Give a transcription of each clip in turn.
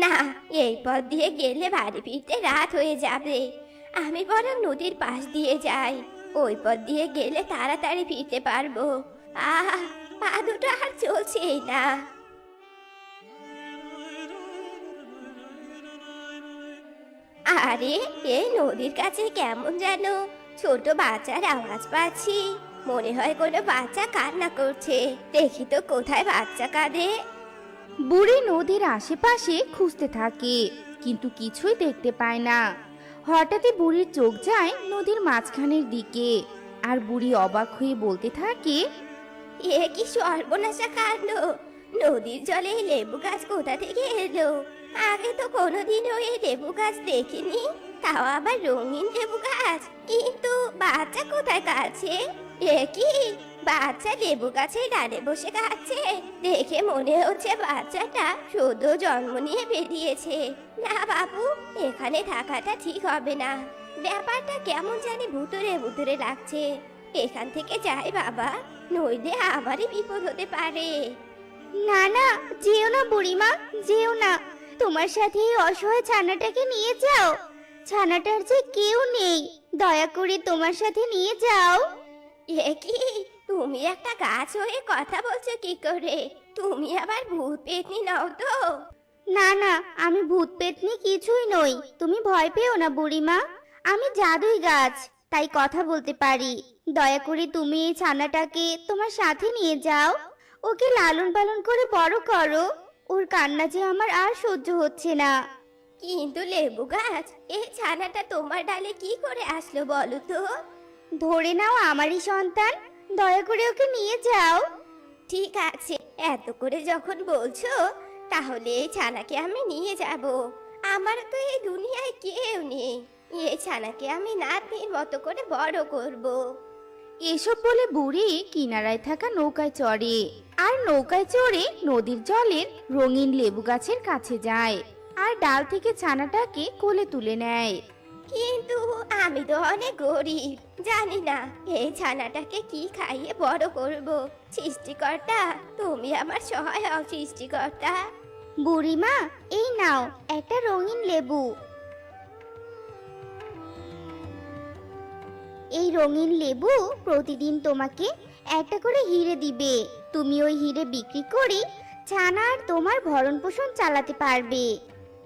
না, এই পথ দিয়ে গেলে বাড়ি ফিরতে রাত হয়ে যাবে। আমি বরং নদীর পাশ দিয়ে যাই। ওই পথ দিয়ে গেলে তাড়াতাড়ি ফিরতে পারব। আহ, পা দুটো আর চলছেই না। আরে এই নদীর কাছে কেমন যেন ছোট বাচ্চার আওয়াজ পাচ্ছি। মনে হয় কোনো বাচ্চা কান্না করছে। দেখি তো কোথায় বাচ্চা কাঁদে। বুড়ি নদীর আশেপাশে খুঁজতে থাকে, কিন্তু কিছুই দেখতে পায় না। হঠাৎই বুড়ির চোখ যায় নদীর মাঝখানের দিকে, আর বুড়ি অবাক হয়ে বলতে থাকে, এ কি সর্বনাশা কাণ্ড! নদীর জলে লেবু গাছ কোথা থেকে এলো? আগে তো কোনোদিনও এই লেবু গাছ দেখিনি, তাও আবার রঙিন লেবু গাছ। কিন্তু বাচ্চা কোথায় কাছে? এ কি বাচ্চা লেবু গাছের ডালে বসে খাচ্ছে। দেখে মনে হচ্ছে বাচ্চাটা শুধু জন্ম নিয়ে বেরিয়েছে। না বাবু এখানে থাকাটা ঠিক হবে না। ব্যাপারটা কেমন জানি ভুতুরে ভুতুরে লাগছে। এখান থেকে যাই বাবা নইলে আবারই বিপদ হতে পারে। না না যেও না বুড়িমা যেও না। তোমার সাথে এই অসহায় ছানাটাকে নিয়ে যাও। ছানাটার যে কেউ নেই দয়া করে তোমার সাথে নিয়ে যাও। এ কি? তুমি একটা গাছ হয়ে কথা বলছো কি করে? তুমি আবার ভূত পেতনি নাও তো? না না আমি ভূত পেতনি কিছুই নই। তুমি ভয় পেও না বুড়িমা। আমি জাদুই গাছ তাই কথা বলতে পারি। দয়া করে তুমি এই ছানাটাকে তোমার সাথে নিয়ে যাও। ওকে লালন পালন করে বড় করো। ওর কান্না যে আমার আর সহ্য হচ্ছে না। কিন্তু লেবু গাছ এই ছানাটা তোমার ডালে কি করে আসলো বলো তো? ধরে নাও আমারই সন্তান। দয়া করে ওকে নিয়ে যাও। ঠিক আছে, এত করে যখন বলছো, তাহলে এই ছানাকে আমি নিয়ে যাব। আমার তো এই দুনিয়ায় কেউ নেই। এই ছানাকে আমি নাতনির মতো করে বড় করব। এসব বলে বুড়ি কিনারায় থাকা নৌকায় চড়ে। আর নৌকায় চড়ে নদীর জলের রঙিন লেবু গাছের কাছে যায়। আর ডাল থেকে ছানাটাকে কোলে তুলে নেয়। কিন্তু আমি তো অনেক গরিব, জানি না এই ছানাটাকে কি খাইয়ে বড় করব। সৃষ্টিকর্তা, তুমি আমার সহায় সৃষ্টিকর্তা। বুড়িমা, এই নাও একটা রঙিন লেবু। এই রঙিন লেবু প্রতিদিন তোমাকে একটা করে হিরে দিবে। তুমি ওই হিরে বিক্রি করে ছানা আর তোমার ভরণ পোষণ চালাতে পারবে।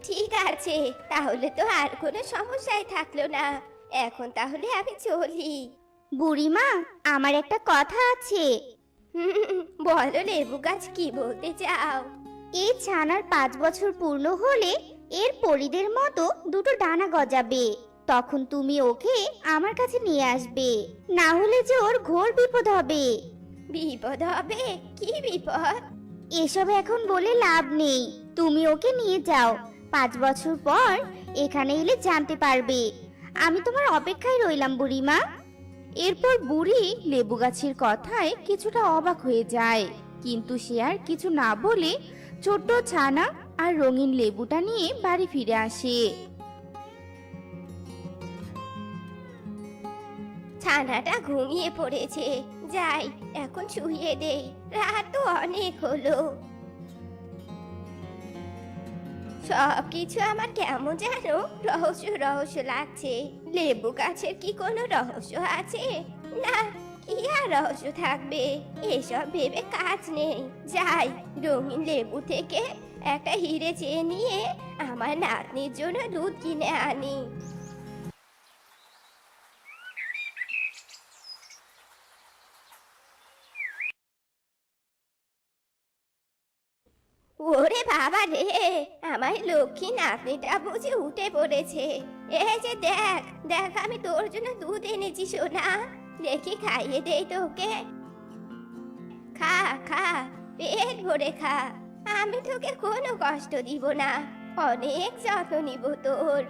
ঠিক আছে তাহলে তো আর কোনো সমস্যাই থাকল না। এখন তাহলে আমি চলি। বুড়িমা আমার একটা কথা আছে। হুম, বলো লেবু গাছ কি বলতে চাও? এই ছানার পাঁচ বছর পূর্ণ হলে এর পরিদের মতো দুটো ডানা গজাবে। তখন তুমি ওকে আমার কাছে নিয়ে আসবে। না হলে যে ওর ঘোর বিপদ হবে। বিপদ হবে? কি বিপদ? এসব এখন বলে লাভ নেই। তুমি ওকে নিয়ে যাও। পাঁচ বছর পর এখানে এলে জানতে পারবে। আমি তোমার অপেক্ষায় রইলাম বুড়িমা। এরপর বুড়ি লেবু গাছের কথায় কিছুটা অবাক হয়ে যায়। কিন্তু সে আর কিছু না বলে ছোট্ট ছানা আর রঙিন লেবুটা নিয়ে বাড়ি ফিরে আসে। ছানাটা ঘুমিয়ে পড়েছে। যাই, এখন শুয়ে দেই রাত অনেক হলো। সব কিছু আমার কেমন যেন রহস্য রহস্য লাগছে। লেবু গাছের কি কোনো রহস্য আছে? না, কি আর রহস্য থাকবে? এসব ভেবে কাজ নেই। যাই, রঙিন লেবু থেকে একটা হিরে চেয়ে নিয়ে আমার নাতনির জন্য দুধ কিনে আনি ওরে বাবা রে আমার লক্ষ্মী নাতনিটা বুঝি উঠে পড়েছে। এই যে দেখ দেখ আমি তোর জন্য দুধ এনেছি সোনা। দেখি খাইয়ে দেই তোকে। খা খা, পেট ভরে খা। আমি তোকে কোনো কষ্ট দিব না, অনেক যত্ন নিব তোর।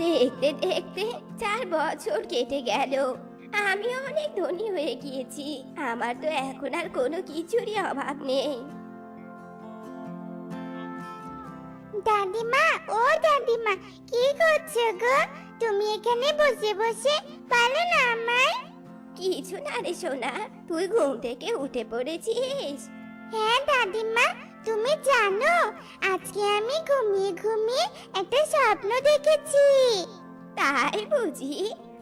দেখতে দেখতে চার বছর কেটে গেল। আমি অনেক ধনী হয়ে গিয়েছি। আমার তো এখন আর কোনো কিছুরই অভাব নেই। দাদিমা ও দাদিমা কি করছ গো? তুমি এখানে বসে বসে পালো না আমায়? কিছু না রে সোনা তুই ঘুম থেকে উঠে পড়েছিস। হ্যাঁ দাদিমা তুমি জানো আজকে আমি ঘুমিয়ে ঘুমিয়ে একটা স্বপ্ন দেখেছি। তাই বুঝি?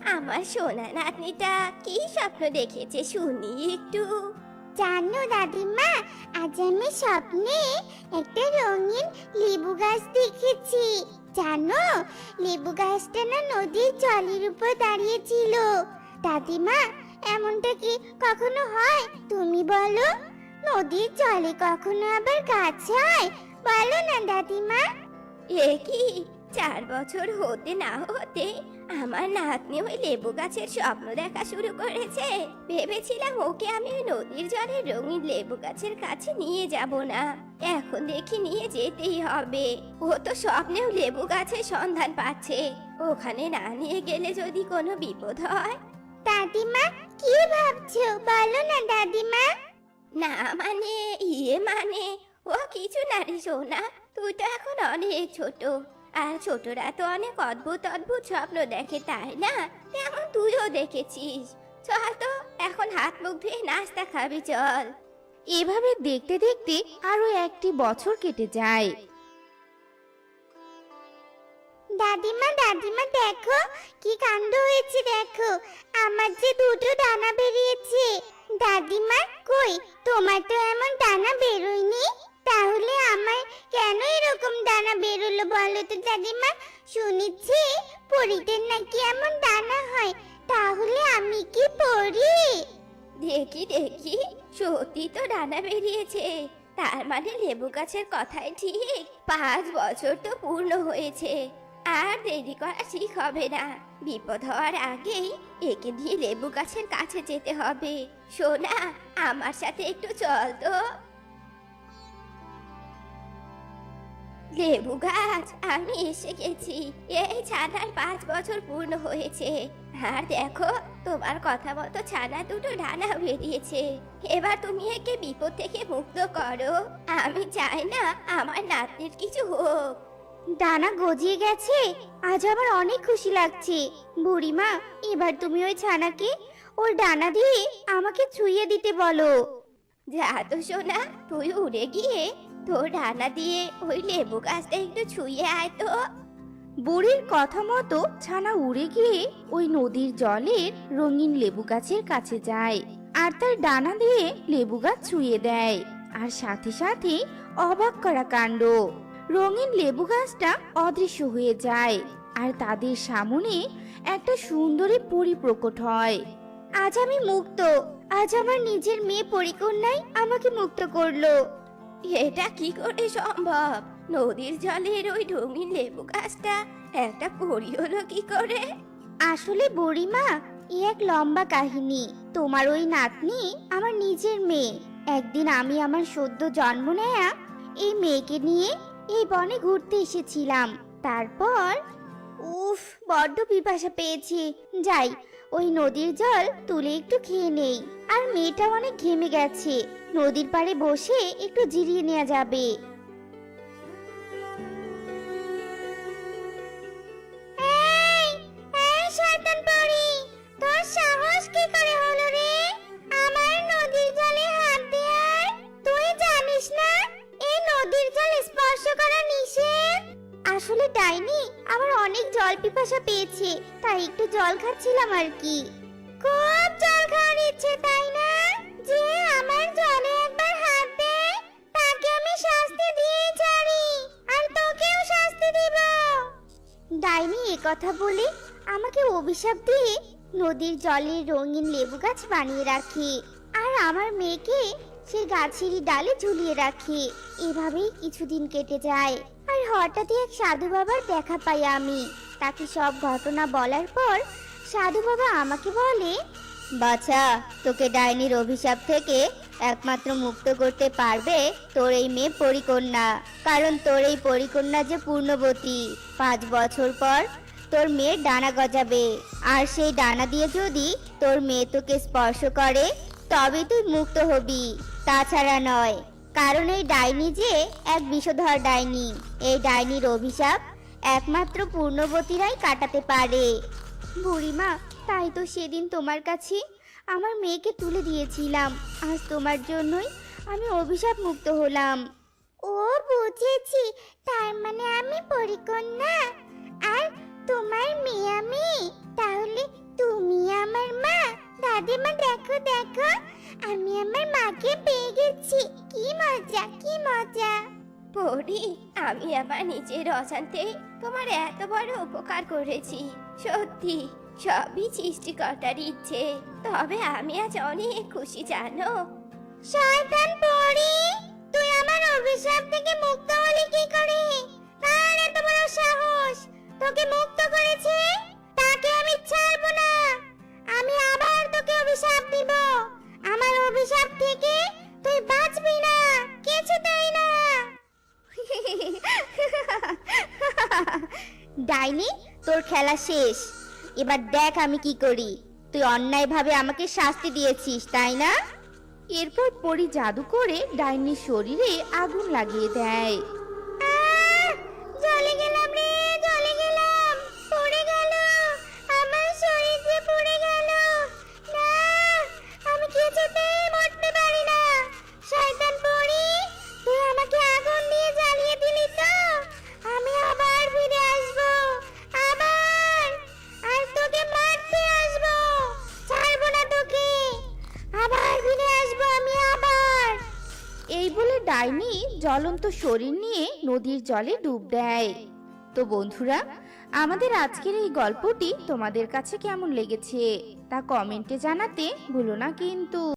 আমার সোনা নাতনিটা কি স্বপ্ন দেখেছে শুনি একটু। জানো দাদিমা আজ আমি স্বপ্নে একটা রঙিন লেবু গাছ দেখেছি। জানো লেবু গাছটা না নদীর জলের উপর দাঁড়িয়েছিল। দাদিমা এমনটা কি কখনো হয়? তুমি বলো। নদীর জলে কখনো আবার গাছ হয়? বলো না দাদিমা। এ কি চার বছর হতে না হতে আমার নাতনি ওই লেবু গাছের স্বপ্ন দেখা শুরু করেছে। ভেবেছিলাম ওকে আমি ওই নদীর জলে রঙিন লেবু গাছের কাছে নিয়ে যাব না। এখন দেখি নিয়ে যেতেই হবে। ও তো স্বপ্নেও লেবু গাছের সন্ধান পাচ্ছে। ওখানে না নিয়ে গেলে যদি কোনো বিপদ হয়? দাদিমা কি ভাবছ? বলো না দাদিমা। না মানে ইয়ে মানে ও কিছু না রে সোনা তুই তো এখন অনেক ছোট। আর ছোটরা তো অনেক অদ্ভুত অদ্ভুত স্বপ্ন দেখে তাই না? তেমন তুইও দেখেছিস। চল তো এখন হাত মুখ ধুয়ে নাস্তা খাবি চল। এভাবে দেখতে দেখতে আরও একটি বছর কেটে যায়। দাদিমা দাদিমা দেখো কি কাণ্ড হয়েছে দেখো। আমার যে দুটো দানা বেরিয়েছে। দাদিমা কই? তোমার তো এমন দানা বেরোয়নি। তাহলে আমার কেন বেরোলো বলো তো দাদিমা শুনেছি পরীদের নাকি এমন ডানা হয়, তাহলে আমি কি পড়ি? দেখি দেখি, সত্যি তো ডানা বেরিয়েছে, তার মানে লেবু গাছের কথাই ঠিক, পাঁচ বছর তো পূর্ণ হয়েছে, আর দেরি করা ঠিক হবে না, বিপদ হওয়ার আগেই একে দিয়ে লেবু গাছের কাছে যেতে হবে, সোনা, আমার সাথে একটু চল তো। লেবু গাছ আমি এসে গেছি। এই ছানার পাঁচ বছর পূর্ণ হয়েছে। আর দেখো তোমার কথা মতো ছানা দুটো ডানা বেরিয়েছে এবার তুমি একে বিপদ থেকে মুক্ত করো। আমি চাই না আমার নাতনির কিছু হোক। ডানা গজিয়ে গেছে। আজ আমার অনেক খুশি লাগছে। বুড়িমা এবার তুমি ওই ছানাকে ওর ডানা দিয়ে আমাকে ছুঁয়ে দিতে বলো। যা তো সোনা তুই উড়ে গিয়ে তোর ডানা দিয়ে ওই লেবু গাছটা একটু ছুঁয়ে আয় তো। বুড়ির কথা মতো ছানা উড়ে গিয়ে ওই নদীর জলের রঙিন লেবু গাছের কাছে যায় আর তার ডানা দিয়ে লেবু গাছ ছুঁয়ে দেয়। আর সাথে সাথে অবাক করা কাণ্ড, রঙিন লেবু গাছটা অদৃশ্য হয়ে যায় আর তাদের সামনে একটা সুন্দরী পরি প্রকট হয়। আজ আমি মুক্ত, আজ আমার নিজের মেয়ে পরিকন্যাই আমাকে মুক্ত করল। এটা কি করে সম্ভব? নদীর জলের ওই রঙিন লেবু গাছটা একটা পরি হলো কি করে? আসলে বুড়িমা, এ এক লম্বা কাহিনী। তোমার ওই নাতনি আমার নিজের মেয়ে। একদিন আমি আমার সদ্য জন্ম নেয়া এই মেয়েকে নিয়ে এই বনে ঘুরতে এসেছিলাম। তারপর উফ, বড্ড পিপাসা পেয়েছি। যাই, ওই নদীর জল তুলে একটু খেয়ে নেই। আর মেয়েটা অনেক ঘেমে গেছে। নদীর পাড়ে বসে একটু জিরিয়ে নেওয়া যাবে। স্পর্শ করা নিষেধ। আসলে ডাইনি আমার অনেক জল পিপাসা পেয়েছে, তাই একটু জল খাচ্ছিলাম আর কি। খুব জল খাওয়ার ইচ্ছে, তাই না? যে আমার জলে একবার হাত দেয় তাকে আমি শাস্তি দিয়ে ছাড়ি, আর তোকেও শাস্তি দিব। ডাইনি এ কথা বলে আমাকে অভিশাপ দিয়ে নদীর জলের রঙিন লেবু গাছ বানিয়ে রাখে, আর আমার মেয়েকে সে গাছেরই ডালে ঝুলিয়ে রাখে। এভাবেই কিছুদিন কেটে যায়। আর হঠাৎই এক সাধু বাবার দেখা পাই আমি। তাকে সব ঘটনা বলার পর সাধু বাবা আমাকে বলে, বাছা, তোকে ডাইনির অভিশাপ থেকে একমাত্র মুক্ত করতে পারবে তোর এই মেয়ে পরিকন্যা। কারণ তোর এই পরিকন্যা যে পূর্ণবতী, পাঁচ বছর পর তোর মেয়ের ডানা গজাবে। আর সেই ডানা দিয়ে যদি তোর মেয়ে তোকে স্পর্শ করে তবে তুই মুক্ত হবি। তাছাড়া নয় কারণ এই ডাইনি যে এক বিষধর ডাইনি। এই ডাইনির অভিশাপ একমাত্র পূর্ণবতীরাই কাটাতে পারে। বুড়িমা, তাই তো সেদিন তোমার কাছে আমার মেয়েকে তুলে দিয়েছিলাম। আজ তোমার জন্যই আমি অভিশাপ মুক্ত হলাম। ও, বুঝেছি। তার মানে আমি পরিকন্যা। আর তোমার মেয়ে আমি। তাহলে তুমি আমার মা। দাদিমা, দেখো দেখো। আমি আমার মাকে পেয়ে মজা, কি মজা? পরি আমি আমার নিজের অজান্তে তোমার এত বড় উপকার করেছি। সত্যি, সবই সৃষ্টিকর্তার ইচ্ছে। তবে আমি আজ অনেক খুশি, জানো? শয়তান পরি তুই আমার অভিশাপ থেকে মুক্ত হলি কি করে? কার এত সাহস? তোকে মুক্ত করেছে ডাইনি, তোর খেলা শেষ। এবার দেখ আমি কি করি। তুই অন্যায়ভাবে আমাকে শাস্তি দিয়েছিস, তাই না? এরপর পরি জাদু করে ডাইনির শরীরে আগুন লাগিয়ে দেয়। জ্বলন্ত শরীর নিয়ে নদীর জলে ডুব দেয়। তো বন্ধুরা, আমাদের আজকের এই গল্পটি তোমাদের কাছে কেমন লেগেছে তা কমেন্টে জানাতে ভুলো না কিন্তু।